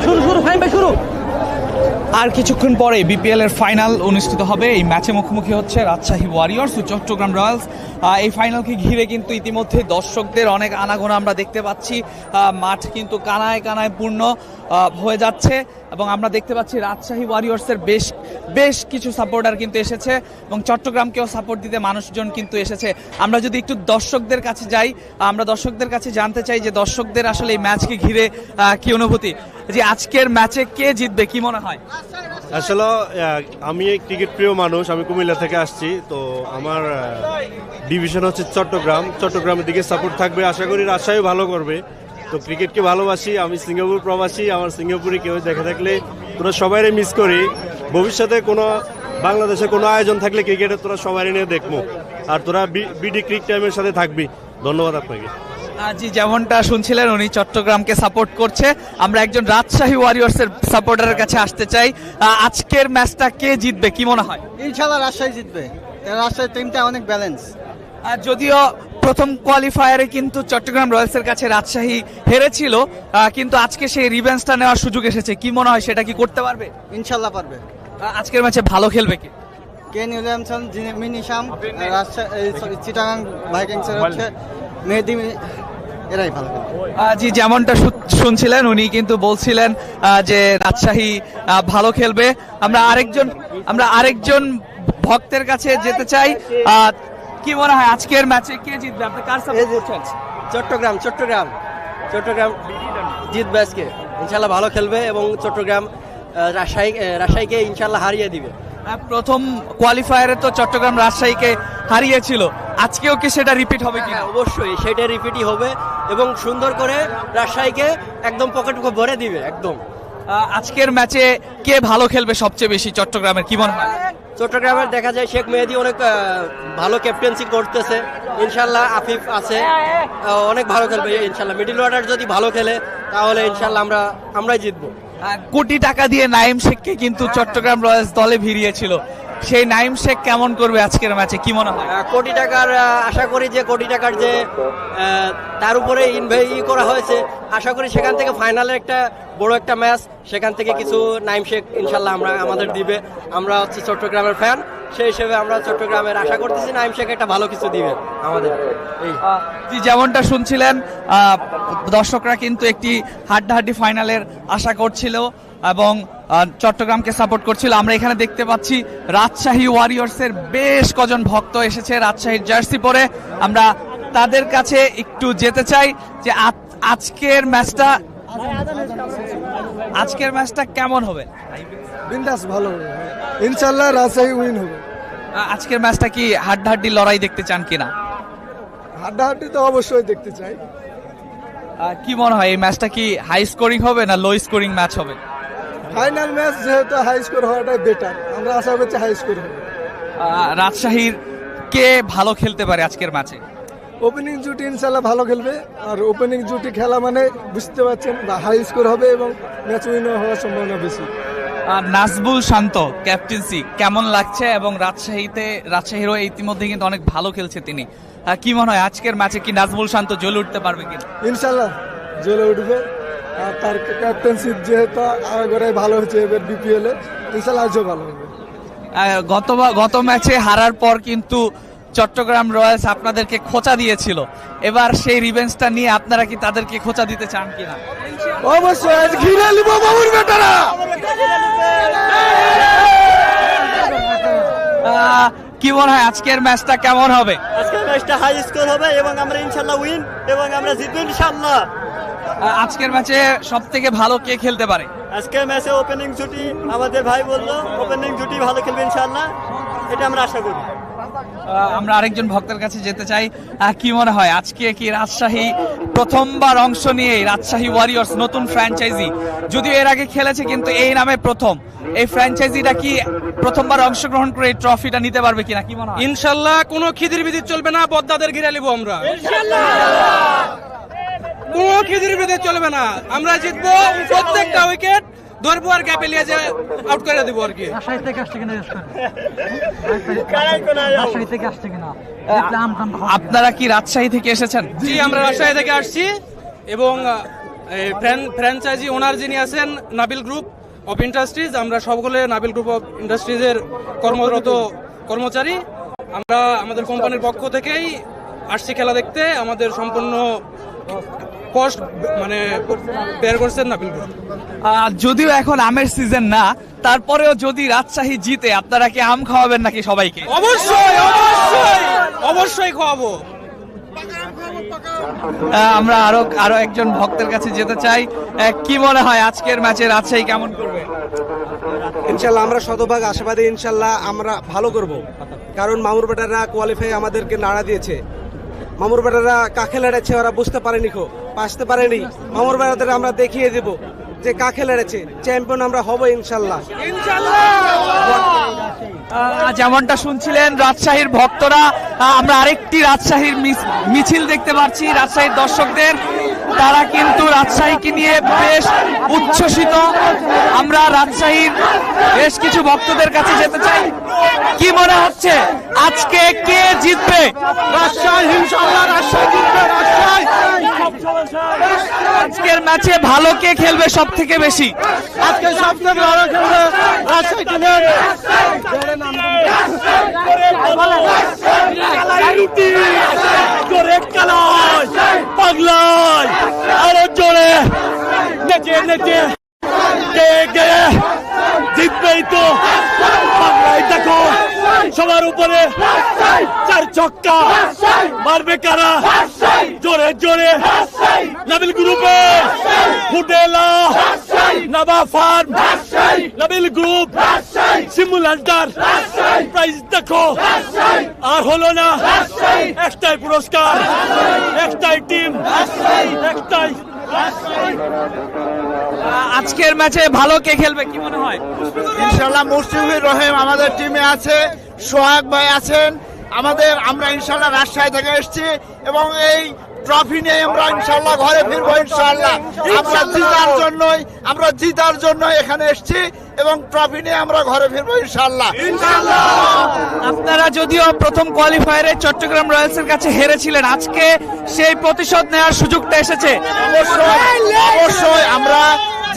শুরু শুরু ফাইন ভাই শুরু আর কিছুক্ষণ পরে বিপিএল এর ফাইনাল অনুষ্ঠিত হবে। এই ম্যাচে মুখোমুখি হচ্ছে রাজশাহী ওয়ারিয়র্স ও চট্টগ্রাম রয়্যালস এই ফাইনালকে ঘিরে কিন্তু ইতিমধ্যে দর্শকদের অনেক আনাগোনা আমরা দেখতে পাচ্ছি। মাঠ কিন্তু কানায় কানায় পূর্ণ হয়ে যাচ্ছে এবং আমরা দেখতে পাচ্ছি রাজশাহী ওয়ারিয়র্সের বেশ বেশ কিছু সাপোর্টার কিন্তু এসেছে এবং চট্টগ্রামকেও সাপোর্ট দিতে মানুষজন কিন্তু এসেছে। আমরা যদি একটু দর্শকদের কাছে যাই, আমরা দর্শকদের কাছে জানতে চাই যে দর্শকদের আসলে এই ম্যাচকে ঘিরে কি অনুভূতি? যে আজকের ম্যাচে কে জিতবে, কি মনে হয়? আসলে আমি ক্রিকেট প্রিয় মানুষ, আমি কুমিল্লা থেকে আসছি, তো আমার ডিভিশন হচ্ছে চট্টগ্রাম। চট্টগ্রামের দিকে সাপোর্ট থাকবে, আশা করি রাজশাহী ভালো করবে। তো ক্রিকেটকে ভালোবাসি, আমি সিঙ্গাপুর প্রবাসী, আমার সিঙ্গাপুরে কেউ দেখে থাকলে তোরা সবাই মিস করি। ভবিষ্যতে কোনো বাংলাদেশে কোনো আয়োজন থাকলে ক্রিকেটে তোরা সবাই নিয়ে দেখব। আর তোরা বিডি ক্রিক টাইমের সাথে থাকবি। ধন্যবাদ আপনাকে। জি যেমনটা শুনছিলেন উনি চট্টগ্রামকে সাপোর্ট করছে। আমরা একজন রাজশাহী ওয়ারিয়র্স এর সাপোর্টারের কাছে আসতে চাই। আজকের ম্যাচটা কে জিতবে কি মনে হয়? ইনশাল্লাহ রাজশাহী জিতবে। রাজশাহীর টিমটা অনেক ব্যালেন্স আর যদিও প্রথম কোয়ালিফায়ারে কিন্তু চট্টগ্রাম রয়্যালস এর কাছে রাজশাহী হেরেছিল কিন্তু আজকে সেই রিভেন্সটা নেওয়ার সুযোগ এসেছে। কি মনে হয় সেটা কি করতে পারবে? ইনশাল্লাহ পারবে। আজকের ম্যাচে ভালো খেলবে কি? Kane Williamson Jimmy Neesham Rajshahi Chittagong ভাইকিংসের হচ্ছে মেহেদি এরাই ভালো জি যেমনটা শুনছিলেন উনি কিন্তু বলছিলেন যে রাজশাহী ভালো খেলবে। আমরা আরেকজন আমরা আরেকজন ভক্তের কাছে যেতে চাই। কি মনে হয় আজকের ম্যাচে কে জিতবে? আপনি কার সাপোর্ট করছেন? চট্টগ্রাম চট্টগ্রাম চট্টগ্রাম জিতবে আজকে। ইনশাল্লাহ ভালো খেলবে এবং চট্টগ্রাম রাজশাহী রাজশাহীকে ইনশাল্লাহ হারিয়ে দিবে। প্রথম কোয়ালিফায়ারে তো চট্টগ্রাম রাজশাহীকে হারিয়েছিল। আজকেও কি সেটা রিপিট হবে কি হ্যাঁ অবশ্যই সেটা রিপিটই হবে এবং সুন্দর করে রাজশাহীকে একদম পকেট ভরে দিবে একদম। আজকের ম্যাচে কে ভালো খেলবে সবচেয়ে বেশি চট্টগ্রামের? কি মনে হয়? চট্টগ্রামের দেখা যায় শেখ মেহেদি অনেক ভালো ক্যাপ্টেন্সি করতেছে। ইনশাল্লাহ আফিফ আছে অনেক ভালো খেলবে ইনশাল্লাহ মিডিল অর্ডার যদি ভালো খেলে তাহলে ইনশাল্লাহ আমরা আমরাই জিতবো। কোটি টাকা দিয়ে নাইম শেখকে কিন্তু চট্টগ্রাম রয়্যালস দলে ভিড়িয়েছিল। সেই নাইম শেখ কেমন করবে আজকের ম্যাচে? কি মনে হয়? কোটি টাকার আশা করি যে কোটি টাকার যে তার উপরে ইনভেস্ট করা হয়েছে, আশা করি সেখান থেকে ফাইনালে একটা বড় একটা ম্যাচ, সেখান থেকে কিছু নাইম শেখ ইনশাল্লাহ আমরা আমাদের দিবে। আমরা হচ্ছে চট্টগ্রামের ফ্যান সেই হিসেবে আমরা চট্টগ্রামের আশা করতেছি নাইম শেখ একটা ভালো কিছু দিবে আমাদের। এই। যেমনটা শুনছিলেন দর্শকরা কিন্তু একটি হাড্ডাহাড্ডি ফাইনালের আশা করছিল এবং চট্টগ্রামকে সাপোর্ট করছিল। আমরা এখানে দেখতে পাচ্ছি রাজশাহী ওয়ারিয়র্সের বেশ কজন ভক্ত এসেছে রাজশাহীর জার্সি পরে। আমরা তাদের কাছে একটু যেতে চাই যে আজ- আজকের ম্যাচটা আজকের ম্যাচটা কেমন হবে? বিন্দাস ভালো হবে। ইনশাল্লাহ রাজশাহী উইন হবে। আজকের ম্যাচটা কি হাড্ডাহাড্ডি লড়াই দেখতে চান কিনা? হাড্ডাহাড্ডি তো অবশ্যই দেখতে চাই। কি মনে হয় এই ম্যাচটা কি হাই স্কোরিং হবে না লো স্কোরিং ম্যাচ হবে? ফাইনাল ম্যাচ যেহেতু হাই স্কোর হওয়াটাই বেটার আমরা আশা করছি হাই স্কোর হবে। রাজশাহীর কে ভালো খেলতে পারে আজকের ম্যাচে? ওপেনিং জুটি ইনশাল্লাহ ভালো খেলবে। আর ওপেনিং জুটি খেলা মানে বুঝতে পারছেন হাই স্কোর হবে এবং ম্যাচ উইন হওয়ার সম্ভাবনা বেশি। আর নাজবুল শান্ত ক্যাপ্টেন্সি কেমন লাগছে এবং রাজশাহীতে রাজশাহীরও ইতিমধ্যে কিন্তু অনেক ভালো খেলছে তিনি। আহ, কি মনে হয় আজকের ম্যাচে কি নাজবুল শান্ত জ্বলে উঠতে পারবে কিনা? ইনশাল্লাহ জ্বলে উঠবে। আর তার ক্যাপ্টেনশিপ যেহেতু আগরে ভালো হয়েছে এবার বিপিএল এ ইনশাল্লাহ আজও ভালো হবে। গত গত ম্যাচে হারার পর কিন্তু চট্টগ্রাম রয়্যালস আপনাদেরকে খোঁচা দিয়েছিল। এবার সেই রিভেন্সটা নিয়ে আপনারা কি তাদেরকে খোঁচা দিতে চান কিনা? অবশ্যই আজ ঘিরে নিব বাবুর বেটারা। কি মনে হয় আজকের ম্যাচটা কেমন হবে? আজকের ম্যাচটা হাই স্কোর হবে এবং আমরা ইনশাল্লাহ উইন এবং আমরা জিতবো ইনশাল্লাহ। আজকের ম্যাচে সব থেকে ভালো কে খেলতে পারে? আজকের ম্যাচে ওপেনিং জুটি আমাদের ভাই বলল ওপেনিং জুটি ভালো খেলবে ইনশাল্লাহ এটা আমরা আশা করি। আমরা আরেকজন ভক্তের কাছে যেতে চাই। কি মনে হয়? আজকে কি রাজশাহী প্রথমবার অংশ নিয়ে রাজশাহী ওয়ারিয়র্স নতুন ফ্র্যাঞ্চাইজি যদিও এর আগে খেলেছে কিন্তু এই নামে প্রথম। এই ফ্র্যাঞ্চাইজিটা কি প্রথমবার অংশগ্রহণ করে এই ট্রফিটা নিতে পারবে কিনা? কি মনে হয়? ইনশাল্লাহ কোনো খিদির বিদির চলবে না বদ্দাদের ঘিরে নিব আমরা। কোনো খিদির বিদির চলবে না। আমরা জিতবো প্রত্যেকটা উইকেট ধরবো আর গ্যাপে নিয়ে যে আউট করে দেবো আর কি। রাজশাহী থেকে আসছে কিনা রাজশাহী থেকে আসছে কিনা? আপনারা কি রাজশাহী থেকে এসেছেন? জি আমরা রাজশাহী থেকে আসছি এবং ফ্র্যাঞ্চাইজি ওনার যিনি আছেন নাবিল গ্রুপ অফ ইন্ডাস্ট্রিজ আমরা সকলে নাবিল গ্রুপ অফ ইন্ডাস্ট্রিজের কর্মরত কর্মচারী। আমরা আমাদের কোম্পানির পক্ষ থেকেই আসছি খেলা দেখতে আমাদের সম্পূর্ণ কষ্ট মানে বের করছেন গ্রুপ আহ, যদিও এখন আমের সিজন না তারপরেও যদি রাজশাহী জিতে আপনারা কি আম খাওয়াবেন নাকি সবাইকে? অবশ্যই অবশ্যই অবশ্যই খাওয়াবো। আমরা আরও আরও একজন ভক্তের কাছে যেতে চাই। কি মনে হয় আজকের ম্যাচে রাজশাহী কেমন করবে? ইনশাল্লাহ আমরা শতভাগ আশাবাদী ইনশাল্লাহ আমরা ভালো করব। কারণ মামুর বেটাররা কোয়ালিফাই আমাদেরকে নাড়া দিয়েছে। মামুর বেটাররা কাকে লড়েছে ওরা বুঝতে পারেনি খো আসতে পারেনি। মামুর বেটাদের আমরা দেখিয়ে দেব যে কাকে লড়েছে। চ্যাম্পিয়ন আমরা হব ইনশাল্লাহ। যেমনটা শুনছিলেন, রাজশাহীর ভক্তরা আমরা আরেকটি রাজশাহীর মিছ- মিছিল দেখতে পাচ্ছি রাজশাহীর দর্শকদের। তারা কিন্তু রাজশাহীকে নিয়ে বেশ উচ্ছ্বসিত। আমরা রাজশাহীর বেশ কিছু ভক্তদের কাছে যেতে চাই। কি মনে হচ্ছে? আজকে কে জিতবে? রাজশাহী, ইনশাআল্লাহ রাজশাহী জিতবে, রাজশাহী। আজকের ম্যাচে ভালো কে খেলবে সব থেকে বেশি? আজকে সবথেকে ভালো খেলবে রাজশাহী টিমের। পাগলায় আরও জোরে, নেচে নেচে। গে গে জিতবেই তো। দেখো, সবার উপরে চার ছক্কা। মারবে কারা? জোরে জোরে। নাবিল গ্রুপে ফুটেলা নাবা ফার্ম। নাবিল গ্রুপ সিমুলেন্টার প্রাইজ দেখো। আর হলো না একটাই পুরস্কার, একটাই টিম, একটাই। আজকের ম্যাচে ভালো কে খেলবে, কি মনে হয়? ইনশাল্লাহ মুশফিকুর রহিম আমাদের টিমে আছে, সোহাগ ভাই আছেন। আমাদের, আমরা ইনশাল্লাহ রাজশাহী থেকে এসেছি এবং এই ট্রফি নিয়ে আমরা ইনশাল্লাহ ঘরে ফিরবো ইনশাল্লাহ আমরা জিতার জন্যই আমরা জিতার জন্য এখানে এসেছি এবং ট্রফি নিয়ে আমরা ঘরে ফিরবো ইনশাল্লাহ আপনারা যদিও প্রথম কোয়ালিফায়ারে চট্টগ্রাম রয়্যালস এর কাছে হেরেছিলেন আজকে সেই প্রতিশোধ নেওয়ার সুযোগটা এসেছে। অবশ্যই অবশ্যই আমরা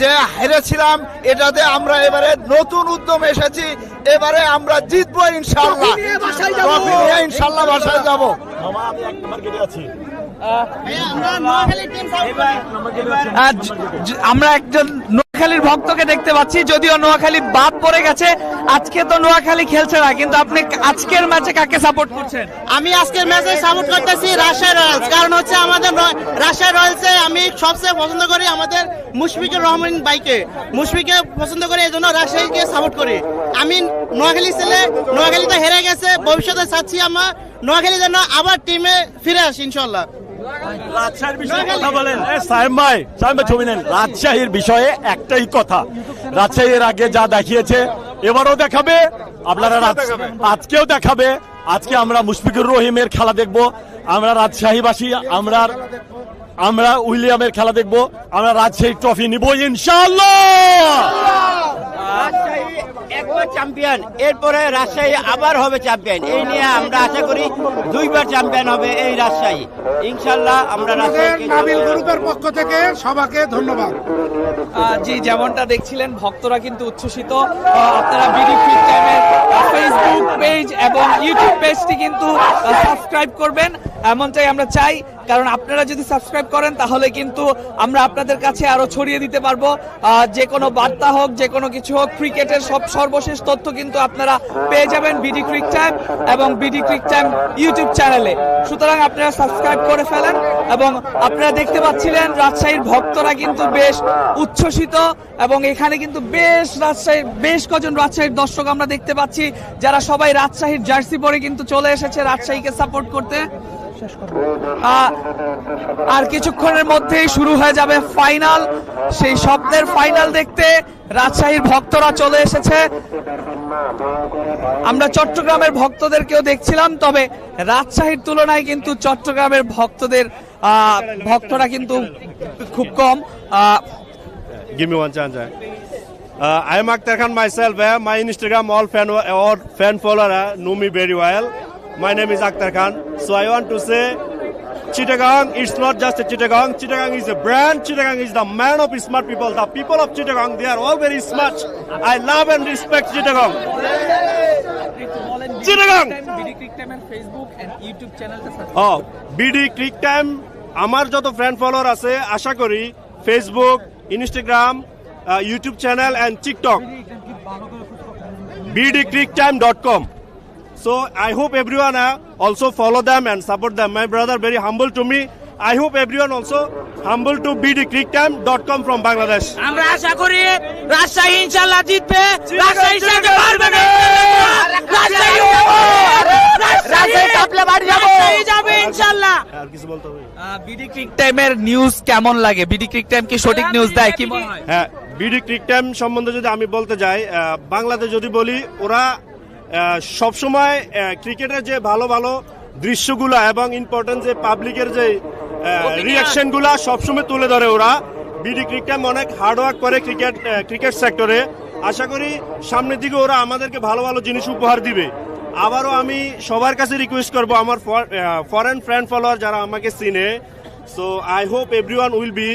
যে হেরেছিলাম এটাতে আমরা এবারে নতুন উদ্যম এসেছি এবারে আমরা জিতবো ইনশাল্লাহ ইনশাল্লাহ বাসায় যাব। জ- আমরা একজন নোয়াখালীর ভক্তকে দেখতে পাচ্ছি, যদিও নোয়াখালী বাদ পড়ে গেছে। আজকে তো নোয়াখালী খেলছে না, কিন্তু আপনি আজকের ম্যাচে কাকে সাপোর্ট করছেন? আমি আজকের ম্যাচে সাপোর্ট করতেছি রাজশাহী রয়্যালস, কারণ হচ্ছে আমাদের র- রাজশাহী রয়্যালসে আমি সবচেয়ে পছন্দ করি আমাদের মুশফিকুর রহমান বাইকে মুশফিকে পছন্দ করি, এই জন্য রাজশাহীকে সাপোর্ট করি। আমি নোয়াখালী ছেলে নোয়াখালীতে হেরে গেছে, ভবিষ্যতে চাচ্ছি আমার নোয়াখালী যেন আবার টিমে ফিরে আসি ইনশাল্লাহ রাজশাহীর বিষয়ে কথা বলেন। সাইম ভাই সাইম ভাই ছবি নেন। রাজশাহীর বিষয়ে একটাই কথা। রাজশাহীর আগে যা দেখিয়েছে এবারও দেখাবে আপনারা আজকেও দেখাবে। আজকে আমরা মুশফিকুর রহিমের খেলা দেখব আমরা রাজশাহীবাসী আমরা আমরা উইলিয়ামের খেলা দেখব আমরা রাজশাহী ট্রফি নিব ইনশাআল্লাহ! একবার চ্যাম্পিয়ন এরপরে রাজশাহী আবার হবে চ্যাম্পিয়ন এই নিয়ে আমরা আশা করি দুইবার চ্যাম্পিয়ন হবে এই রাজশাহী। ইনশাল্লাহ আমরা নাবিল গ্রুপের পক্ষ থেকে সবাইকে ধন্যবাদ। জি যেমনটা দেখছিলেন ভক্তরা কিন্তু উচ্ছ্বসিত। আপনারা বিডি ফিট টাইমের ফেসবুক পেজ এবং ইউটিউব পেজটি কিন্তু সাবস্ক্রাইব করবেন। এমনটাই আমরা চাই, কারণ আপনারা যদি সাবস্ক্রাইব করেন, তাহলে কিন্তু আমরা আপনাদের কাছে আরও ছড়িয়ে দিতে পারব। যে কোনো বার্তা হোক, যে কোনো কিছু হোক, ক্রিকেটের সব সর্বশেষ তথ্য কিন্তু আপনারা পেয়ে যাবেন বিডি ক্রিক টাইম এবং বিডি ক্রিক টাইম ইউটিউব চ্যানেলে সুতরাং আপনারা সাবস্ক্রাইব করে ফেলেন এবং আপনারা দেখতে পাচ্ছিলেন, রাজশাহীর ভক্তরা কিন্তু বেশ উচ্ছ্বসিত এবং এখানে কিন্তু বেশ রাজশাহীর, বেশ কজন রাজশাহীর দর্শক আমরা দেখতে পাচ্ছি, যারা সবাই রাজশাহীর জার্সি পরে কিন্তু চলে এসেছে রাজশাহীকে সাপোর্ট করতে। আর কিছুক্ষণের মধ্যেই শুরু হয়ে যাবে ফাইনাল সেই স্বপ্নের ফাইনাল দেখতে রাজশাহীর ভক্তরা চলে এসেছে আমরা চট্টগ্রামের ভক্তদেরকেও দেখছিলাম তবে রাজশাহীর তুলনায় কিন্তু চট্টগ্রামের ভক্তদের আহ, ভক্তরা কিন্তু খুব কম ah, Give me one chance. eh? Uh, I am Akhtar Khan myself. eh? My Instagram, all fan, all fan follower uh, know me very well. My name is Akhtar Khan. So I want to say, Chittagong, it's not just a Chittagong. Chittagong is a brand. Chittagong is the man of smart people. The people of Chittagong, they are all very smart. I love and respect Chittagong. Chittagong! ও BD click time আমার যত friend follower আছে আশা করি Facebook Instagram YouTube channel and TikTok bdclickTime.com. So I hope everyone uh, also follow them and support them. My brother very humble to me. I hope everyone also humble to bdclickTime.com from Bangladesh. আমরা আশা করি রাজশাহী ইনশাল্লাহ জিতবে। রাজশাহী সাথে পারবে না। রাজশাহী রাজশাহী কাপলে বাড়ি যাব। যাবে ইনশাল্লাহ আর কিছু বলতে হবে? বিডি ক্রিক টাইমের নিউজ কেমন লাগে? বিডি ক্রিক টাইম কি সঠিক নিউজ দেয়? কি মনে হয়? হ্যাঁ বিডি ক্রিক টাইম সম্বন্ধে যদি আমি বলতে যাই বাংলাদেশ যদি বলি ওরা সবসময় ক্রিকেটের যে ভালো ভালো দৃশ্যগুলো এবং ইম্পর্টেন্ট যে পাবলিকের যে রিয়াকশনগুলো সবসময় তুলে ধরে ওরা। বিডি ক্রিক টাইম অনেক হার্ড ওয়ার্ক করে ক্রিকেট ক্রিকেট সেক্টরে আশা করি সামনের দিকে ওরা আমাদেরকে ভালো ভালো জিনিস উপহার দিবে। আবারও আমি সবার কাছে রিকোয়েস্ট করব আমার ফরেন ফ্রেন্ড ফলোয়ার যারা আমাকে চিনে। So I hope everyone will be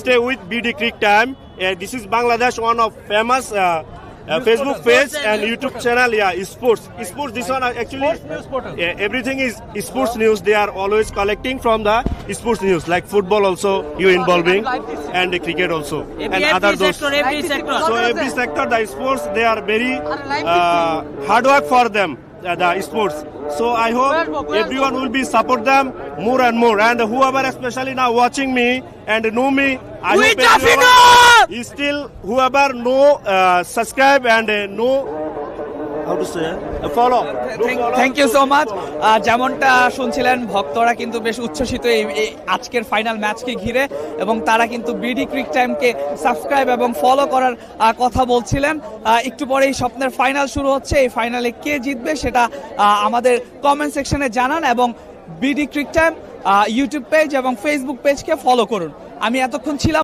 stay with BD Creek Time. Uh, this is Bangladesh, one of famous uh, uh, Facebook page and YouTube channel. Yeah, sports. Sports. This one uh, actually yeah, everything is sports news. They are always collecting from the sports news, like football also you involving and cricket also and other those. every sector So every sector, the sports, they are very uh, hard work for them, uh, the sports. So I hope everyone will be support them more and more. And whoever especially now watching me and know me, I We hope everyone is still whoever know, uh, subscribe and uh, know thank you so much যেমনটা শুনছিলেন, ভক্তরা কিন্তু বেশ উচ্ছ্বসিত এই আজকের final ম্যাচকে ঘিরে এবং তারা কিন্তু বিডি ক্রিক টাইমকে সাবস্ক্রাইব এবং ফলো করার কথা বলছিলেন। একটু পরে এই স্বপ্নের ফাইনাল শুরু হচ্ছে। এই ফাইনালে কে জিতবে সেটা আমাদের কমেন্ট সেকশনে জানান এবং BD crick time YouTube page এবং ফেসবুক পেজকে ফলো করুন। আমি এতক্ষণ ছিলাম